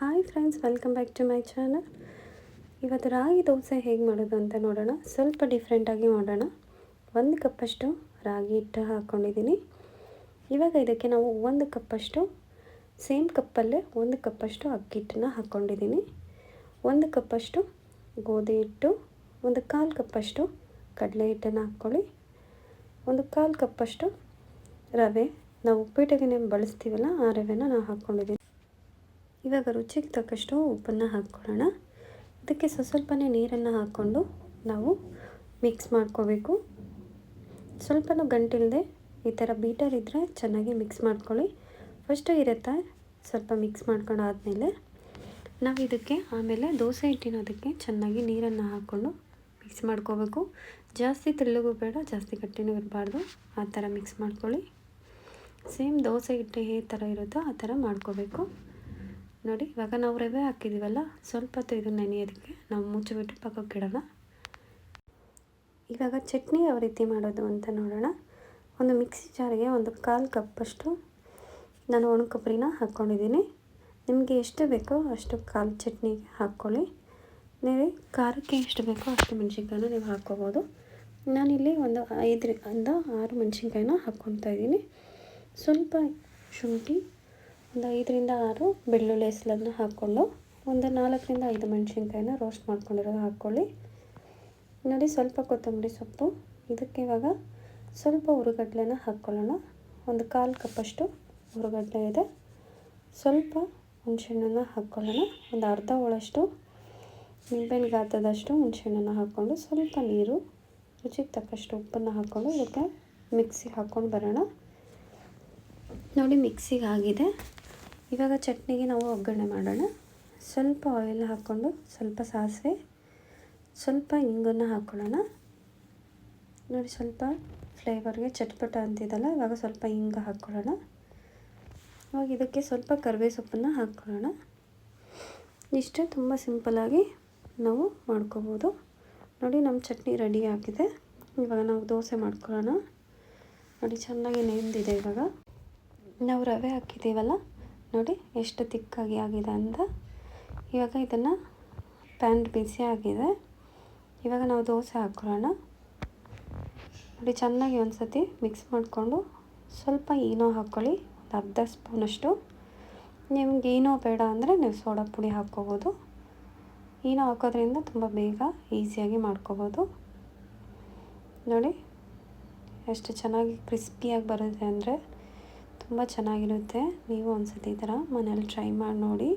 Hi friends welcome back to my channel ಇವತ್ತು ರಾಗಿ ದೋಸೆ ಹೇಗೆ ಮಾಡೋದು ಅಂತ ನೋಡೋಣ. ಸ್ವಲ್ಪ ಡಿಫ್ರೆಂಟಾಗಿ ಮಾಡೋಣ. ಒಂದು ಕಪ್ಪಷ್ಟು ರಾಗಿ ಹಿಟ್ಟು ಹಾಕ್ಕೊಂಡಿದ್ದೀನಿ ಇವಾಗ ಇದಕ್ಕೆ ನಾವು ಒಂದು ಕಪ್ಪಷ್ಟು ಸೇಮ್ ಕಪ್ಪಲ್ಲೇ ಒಂದು ಕಪ್ಪಷ್ಟು ಅಕ್ಕಿ ಹಿಟ್ಟನ್ನ ಹಾಕ್ಕೊಂಡಿದ್ದೀನಿ ಒಂದು ಕಪ್ಪಷ್ಟು ಗೋಧಿ ಹಿಟ್ಟು, ಒಂದು ಕಾಲು ಕಪ್ಪಷ್ಟು ಕಡಲೆ ಹಿಟ್ಟನ್ನು ಹಾಕ್ಕೊಳ್ಳಿ. ಒಂದು ಕಾಲು ಕಪ್ಪಷ್ಟು ರವೆ. ನಾವು ಉಪ್ಪಿಟ್ಟಿಗೆ ಬಳಸ್ತೀವಲ್ಲ, ಆ ರವೆನ ನಾವು ಹಾಕ್ಕೊಂಡಿದ್ದೀನಿ ಇವಾಗ ರುಚಿಗೆ ತಕ್ಕಷ್ಟು ಉಪ್ಪನ್ನು ಹಾಕ್ಕೊಳ್ಳೋಣ. ಅದಕ್ಕೆ ಸ್ವಲ್ಪ ಸ್ವಲ್ಪನೇ ನೀರನ್ನು ಹಾಕ್ಕೊಂಡು ನಾವು ಮಿಕ್ಸ್ ಮಾಡ್ಕೋಬೇಕು. ಸ್ವಲ್ಪನೂ ಗಂಟಿಲ್ಲದೆ ಈ ಥರ ಬೀಟರ್ ಇದ್ದರೆ ಚೆನ್ನಾಗಿ ಮಿಕ್ಸ್ ಮಾಡ್ಕೊಳ್ಳಿ. ಫಸ್ಟು ಇರುತ್ತೆ, ಸ್ವಲ್ಪ ಮಿಕ್ಸ್ ಮಾಡ್ಕೊಂಡು ಆದಮೇಲೆ ನಾವು ಇದಕ್ಕೆ ಆಮೇಲೆ ದೋಸೆ ಹಿಟ್ಟಿನೋದಕ್ಕೆ ಚೆನ್ನಾಗಿ ನೀರನ್ನು ಹಾಕ್ಕೊಂಡು ಮಿಕ್ಸ್ ಮಾಡ್ಕೋಬೇಕು. ಜಾಸ್ತಿ ತೆಳ್ಳಗೂ ಬೇಡ, ಜಾಸ್ತಿ ಗಟ್ಟಿನೂ ಇರಬಾರ್ದು. ಆ ಥರ ಮಿಕ್ಸ್ ಮಾಡ್ಕೊಳ್ಳಿ. ಸೇಮ್ ದೋಸೆ ಹಿಟ್ಟು ಈ ಥರ ಇರುತ್ತೋ ಆ ಥರ ಮಾಡ್ಕೋಬೇಕು. ನೋಡಿ, ಇವಾಗ ನಾವು ರವೆ ಹಾಕಿದ್ದೀವಲ್ಲ ಸ್ವಲ್ಪ ಹೊತ್ತು ಇದು ನೆನೆಯೋದಕ್ಕೆ ನಾವು ಮುಚ್ಚಿಬಿಟ್ಟು ಪಕ್ಕಕ್ಕೆ ಇಡೋಣ. ಇವಾಗ ಚಟ್ನಿ ಯಾವ ರೀತಿ ಮಾಡೋದು ಅಂತ ನೋಡೋಣ. ಒಂದು ಮಿಕ್ಸಿ ಜಾರಿಗೆ ಒಂದು ಕಾಲು ಕಪ್ಪಷ್ಟು ನಾನು ಒಣ ಕೊಬ್ಬರಿನ ಹಾಕ್ಕೊಂಡಿದ್ದೀನಿ. ನಿಮಗೆ ಎಷ್ಟು ಬೇಕೋ ಅಷ್ಟು ಕಾಲು ಚಟ್ನಿಗೆ ಹಾಕ್ಕೊಳ್ಳಿ. ನೀವು ಖಾರಕ್ಕೆ ಎಷ್ಟು ಬೇಕೋ ಅಷ್ಟು ಮೆಣಸಿನ್ಕಾಯಿನ ನೀವು ಹಾಕ್ಕೋಬೋದು. ನಾನಿಲ್ಲಿ ಒಂದು ಐದರಿಂದ ಆರು ಮೆಣಸಿನ್ಕಾಯಿನ ಹಾಕ್ಕೊತಾ ಇದ್ದೀನಿ. ಸ್ವಲ್ಪ ಶುಂಠಿ ಒಂದು ಐದರಿಂದ ಆರು ಬೆಳ್ಳುಳ್ಳಿ ಹೆಸಲನ್ನ ಹಾಕ್ಕೊಂಡು ಒಂದು ನಾಲ್ಕರಿಂದ ಐದು ಮೆಣಸಿನ್ಕಾಯಿನ ರೋಸ್ಟ್ ಮಾಡ್ಕೊಂಡಿರೋದು ಹಾಕ್ಕೊಳ್ಳಿ. ನೋಡಿ ಸ್ವಲ್ಪ ಕೊತ್ತಂಬರಿ ಸೊಪ್ಪು. ಇದಕ್ಕೆ ಇವಾಗ ಸ್ವಲ್ಪ ಹುರುಗಡ್ಲೆನ ಹಾಕ್ಕೊಳ್ಳೋಣ. ಒಂದು ಕಾಲು ಕಪ್ಪಷ್ಟು ಹುರುಗಡ್ಲೆ ಇದೆ. ಸ್ವಲ್ಪ ಹುಣಸೆಹಣ್ಣನ್ನು ಹಾಕ್ಕೊಳ್ಳೋಣ. ಒಂದು ಅರ್ಧ ಒಳಷ್ಟು ನಿಂಬೆಹಣ್ಣು ಗಾತ್ರದಷ್ಟು ಹುಣಸೆಹಣ್ಣನ್ನು ಹಾಕ್ಕೊಂಡು ಸ್ವಲ್ಪ ನೀರು, ರುಚಿಗೆ ತಕ್ಕಷ್ಟು ಉಪ್ಪನ್ನು ಹಾಕ್ಕೊಂಡು ಇದಕ್ಕೆ ಮಿಕ್ಸಿಗೆ ಹಾಕ್ಕೊಂಡು ಬರೋಣ. ನೋಡಿ ಮಿಕ್ಸಿಗೆ ಆಗಿದೆ. ಇವಾಗ ಚಟ್ನಿಗೆ ನಾವು ಒಗ್ಗರಣೆ ಮಾಡೋಣ. ಸ್ವಲ್ಪ ಆಯಿಲ್ ಹಾಕ್ಕೊಂಡು ಸ್ವಲ್ಪ ಸಾಸಿವೆ, ಸ್ವಲ್ಪ ಇಂಗನ್ನು ಹಾಕ್ಕೊಳ್ಳೋಣ ನೋಡಿ ಸ್ವಲ್ಪ ಫ್ಲೇವರ್ಗೆ ಚಟ್ಪಟ ಅಂತಿದ್ದಲ್ಲ ಇವಾಗ ಸ್ವಲ್ಪ ಇಂಗ ಹಾಕ್ಕೊಳ್ಳೋಣ ಇವಾಗ ಇದಕ್ಕೆ ಸ್ವಲ್ಪ ಕರಿಬೇ ಸೊಪ್ಪನ್ನು ಹಾಕ್ಕೊಳ್ಳೋಣ ಇಷ್ಟೇ ತುಂಬ ಸಿಂಪಲಾಗಿ ನಾವು ಮಾಡ್ಕೋಬೋದು. ನೋಡಿ ನಮ್ಮ ಚಟ್ನಿ ರೆಡಿ ಆಗಿದೆ. ಇವಾಗ ನಾವು ದೋಸೆ ಮಾಡ್ಕೊಳ್ಳೋಣ. ನೋಡಿ ಚೆನ್ನಾಗಿ ನೆಂದಿದೆ ಇವಾಗ. ನಾವು ರವೆ ಹಾಕಿದ್ದೀವಲ್ಲ ನೋಡಿ ಎಷ್ಟು ತಿಕ್ಕಾಗಿ ಆಗಿದೆ ಅಂತ. ಇವಾಗ ಇದನ್ನು ಪ್ಯಾನ್ ಬಿಸಿ ಆಗಿದೆ. ಇವಾಗ ನಾವು ದೋಸೆ ಹಾಕ್ಕೊಳ್ಳೋಣ. ನೋಡಿ ಚೆನ್ನಾಗಿ ಒಂದು ಸತಿ ಮಿಕ್ಸ್ ಮಾಡಿಕೊಂಡು ಸ್ವಲ್ಪ ಈನೋ ಹಾಕ್ಕೊಳ್ಳಿ. ಒಂದು ಅರ್ಧ ಸ್ಪೂನಷ್ಟು. ನಿಮ್ಗೆ ಏನೋ ಬೇಡ ಅಂದರೆ ನೀವು ಸೋಡಾ ಪುಡಿ ಹಾಕ್ಕೋಬೋದು. ಏನೋ ಹಾಕೋದ್ರಿಂದ ತುಂಬ ಬೇಗ ಈಸಿಯಾಗಿ ಮಾಡ್ಕೋಬೋದು. ನೋಡಿ ಎಷ್ಟು ಚೆನ್ನಾಗಿ ಕ್ರಿಸ್ಪಿಯಾಗಿ ಬರುತ್ತೆ ಅಂದರೆ ತುಂಬ ಚೆನ್ನಾಗಿರುತ್ತೆ. ನೀವು ಒಂದ್ಸತಿ ಈ ಥರ ಮನೇಲಿ ಟ್ರೈ ಮಾಡಿ ನೋಡಿ.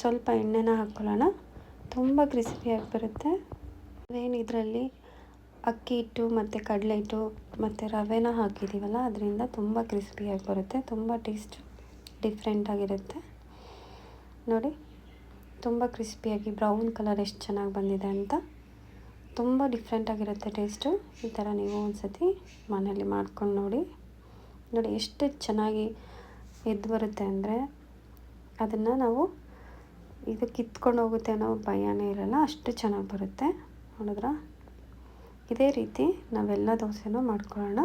ಸ್ವಲ್ಪ ಎಣ್ಣೆನ ಹಾಕ್ಕೊಳ್ಳೋಣ ತುಂಬ ಕ್ರಿಸ್ಪಿಯಾಗಿ ಬರುತ್ತೆ. ಏನು ಇದರಲ್ಲಿ ಅಕ್ಕಿ ಹಿಟ್ಟು ಮತ್ತು ಕಡಲೆ ಹಿಟ್ಟು ಮತ್ತು ರವೆನ ಹಾಕಿದ್ದೀವಲ್ಲ, ಅದರಿಂದ ತುಂಬ ಕ್ರಿಸ್ಪಿಯಾಗಿ ಬರುತ್ತೆ. ತುಂಬ ಟೇಸ್ಟ್ ಡಿಫ್ರೆಂಟಾಗಿರುತ್ತೆ ನೋಡಿ, ತುಂಬ ಕ್ರಿಸ್ಪಿಯಾಗಿ ಬ್ರೌನ್ ಕಲರ್ ಎಷ್ಟು ಚೆನ್ನಾಗಿ ಬಂದಿದೆ ಅಂತ. ತುಂಬ ಡಿಫ್ರೆಂಟಾಗಿರುತ್ತೆ ಟೇಸ್ಟು. ಈ ಥರ ನೀವು ಒಂದು ಸತಿ ಮನೇಲಿ ಮಾಡ್ಕೊಂಡು ನೋಡಿ. ನೋಡಿ ಎಷ್ಟು ಚೆನ್ನಾಗಿ ಎದ್ದು ಬರುತ್ತೆ ಅಂದರೆ ಅದನ್ನು ನಾವು ಇದು ಕಿತ್ಕೊಂಡು ಹೋಗುತ್ತೆ ಅನ್ನೋ ಭಯನೇ ಇರಲ್ಲ, ಅಷ್ಟು ಚೆನ್ನಾಗಿ ಬರುತ್ತೆ. ನೋಡಿದ್ರ? ಇದೇ ರೀತಿ ನಾವೆಲ್ಲ ದೋಸೆನೂ ಮಾಡ್ಕೊಳ್ಳೋಣ.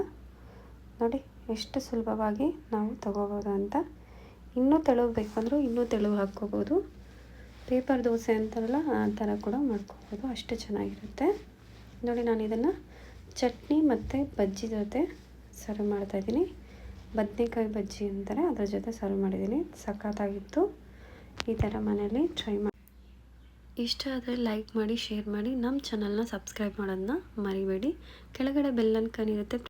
ನೋಡಿ ಎಷ್ಟು ಸುಲಭವಾಗಿ ನಾವು ತಗೋಬೋದು ಅಂತ. ಇನ್ನೂ ತೆಳುವು ಇನ್ನೂ ತೆಳು ಹಾಕ್ಕೋಬೋದು. ಪೇಪರ್ ದೋಸೆ ಅಂತಾರಲ್ಲ, ಆ ಥರ ಕೂಡ ಮಾಡ್ಕೋಬೋದು. ಅಷ್ಟು ಚೆನ್ನಾಗಿರುತ್ತೆ. ನೋಡಿ ನಾನು ಇದನ್ನು ಚಟ್ನಿ ಮತ್ತು ಬಜ್ಜಿ ಜೊತೆ ಸರ್ವ್ ಮಾಡ್ತಾಯಿದ್ದೀನಿ ಬದನೇಕಾಯಿ ಬಜ್ಜಿ ಅಂತಾರೆ, ಅದ್ರ ಜೊತೆ ಸರ್ವ್ ಮಾಡಿದ್ದೀನಿ. ಸಖತ್ತಾಗಿತ್ತು. ಈ ಥರ ಮನೇಲಿ ಟ್ರೈ ಮಾಡಿ ಇಷ್ಟ ಆದರೆ ಲೈಕ್ ಮಾಡಿ ಶೇರ್ ಮಾಡಿ. ನಮ್ಮ ಚಾನಲ್ನ ಸಬ್ಸ್ಕ್ರೈಬ್ ಮಾಡೋದನ್ನ ಮರಿಬೇಡಿ. ಕೆಳಗಡೆ ಬೆಲ್ಲನ್ಕನ್ ಇರುತ್ತೆ.